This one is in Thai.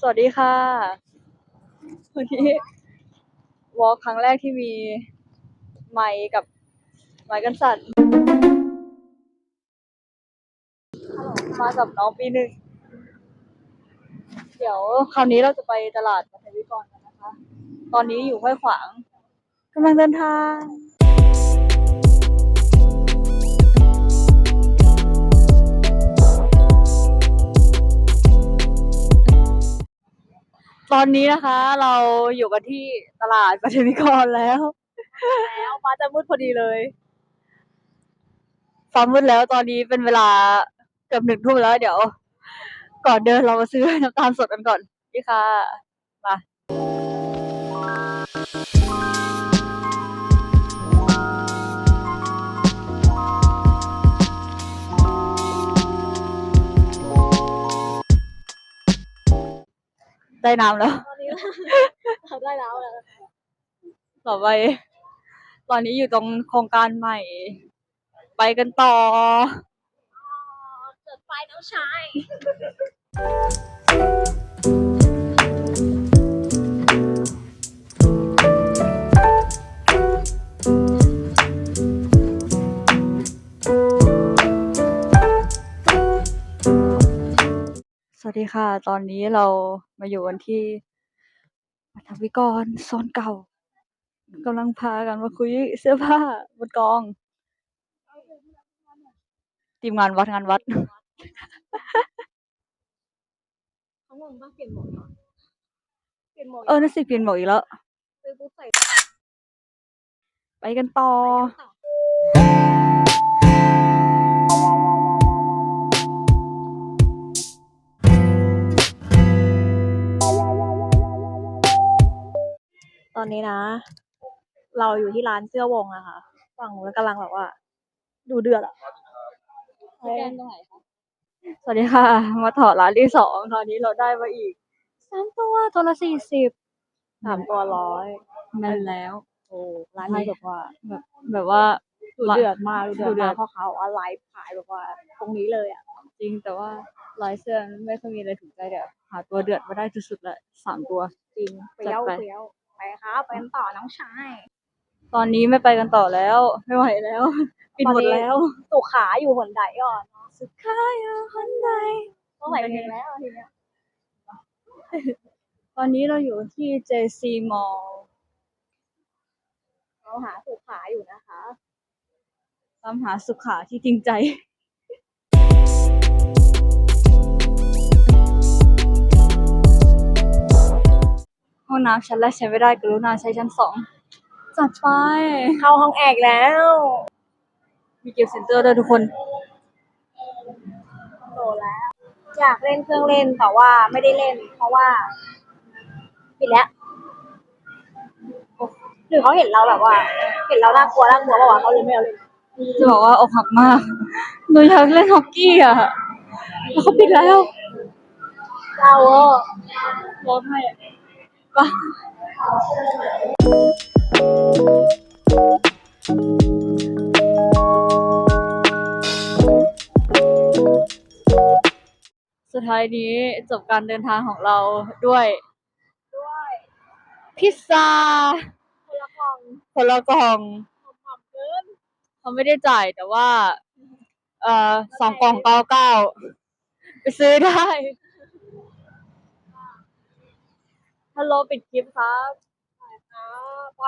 สวัสดีค่ะ วันนี้วอล์กครั้งแรกที่มีไมค์กับไมค์กันสั่นมากับน้องปีหนึ่ง เดี๋ยวคราวนี้เราจะไปตลาดมัธวิกรกันนะคะ ตอนนี้อยู่ห้วยขวางกำลังเดินทาง ตอนนี้นะคะ เราอยู่กันที่ตลาดปัทมิกรแล้ว แล้วฟ้าจะมืดพอดีเลยฟ้ามืดแล้วตอนนี้เป็นเวลาเกือบหนึ่งทุ่มแล้วเดี๋ยว ก่อนเดินเรามาซื้อน้ำตาลสดกันก่อนนี่ค่ะมา ได้น้ำแล้ว ตอนนี้เราได้แล้วแล้วต่อไป ตอนนี้อยู่ตรงโครงการใหม่ ไปกันต่อเกิดไฟน้องชาย สวัสดีค่ะ ตอนนี้เรามาอยู่กันที่ปัทวิกรโซนเก่ากำลังพากันมาคุยเสื้อผ้าบนกอง ทีมงานวัดงานวัดเขางงป่ะเปลี่ยนหมวกเหรอเปลี่ยนหมวกเออนั่นสิเปลี่ยนหมวกอีกแล้วซื้อปุ๊บใส่ไปกันต่อ อตอนนี้นะ เราอยู่ที่ร้านเสื้อวงอะค่ะ ฝั่งนู้นกำลังแบบว่า ดูเดือดอะสแกนตรงไหนคะสวัสดีค่ะ มาถอดร้านที่สองตอนนี้เราได้มาอีกสามตัวตัวละสี่สิบสามตัวร้อยนั่นแล้ว โอ้ร้านนี้แบบว่า แบบแบบว่าดูเดือดมากดูเดือดดูเดือมาดกเพราะเขาเอาไลฟ์ขายแบบว่า ตรงนี้เลยอะจริงแต่ว่าลายเสื้อไม่ค่อยมีอะไรถูกใจเดี๋ยวหาตัวเดือดมาได้สุดๆละสามตัวจริงเปรี้ยวจัดไปเปรี้ยวไป ครับไปกันต่อน้องชาย ตอนนี้ไม่ไปกันต่อแล้ว ไม่ไหวแล้ว ปิดหมดแล้วสุขาอยู่หนใดก่อนสุดท้ายอะคนใดต้องใส่เพลงแล้วทีเนี้ยตอนนี้เราอยู่ที่ JC Mall เราหาสุขาอยู่นะคะตามหาสุขาที่จริงใจ น้ำชั้นแรกใช้ไม่ได้กรุณาใช้ชั้นสองจัดไป เข้าห้องแอกแล้ว มีเก็บเซ็นเตอร์ด้วยทุกคน โตแล้ว อยากเล่นเครื่องเล่นแต่ว่าไม่ได้เล่น เพราะว่าปิดแล้วหรือเขาเห็นเราแบบว่า เห็นเราน่ากลัวน่ากลัวเปล่าวะเขาเลยไม่เอาเล่นจะบอกว่าอกหักมากหนูอยากเล่นฮอกกี้อะแล้วเขาปิดแล้วเจ้าเออร้องไห้ อะไปสุดท้ายนี้จบการเดินทางของเราด้วย ด้วยพิซซ่าคนละกล่องคนละกล่องหอมๆเกินเขาไม่ได้จ่ายแต่ว่า เอ่อสองกล่องเก้าเก้าไปซื้อได้ ฮัลโหลปิดคลิปครับอ่าไป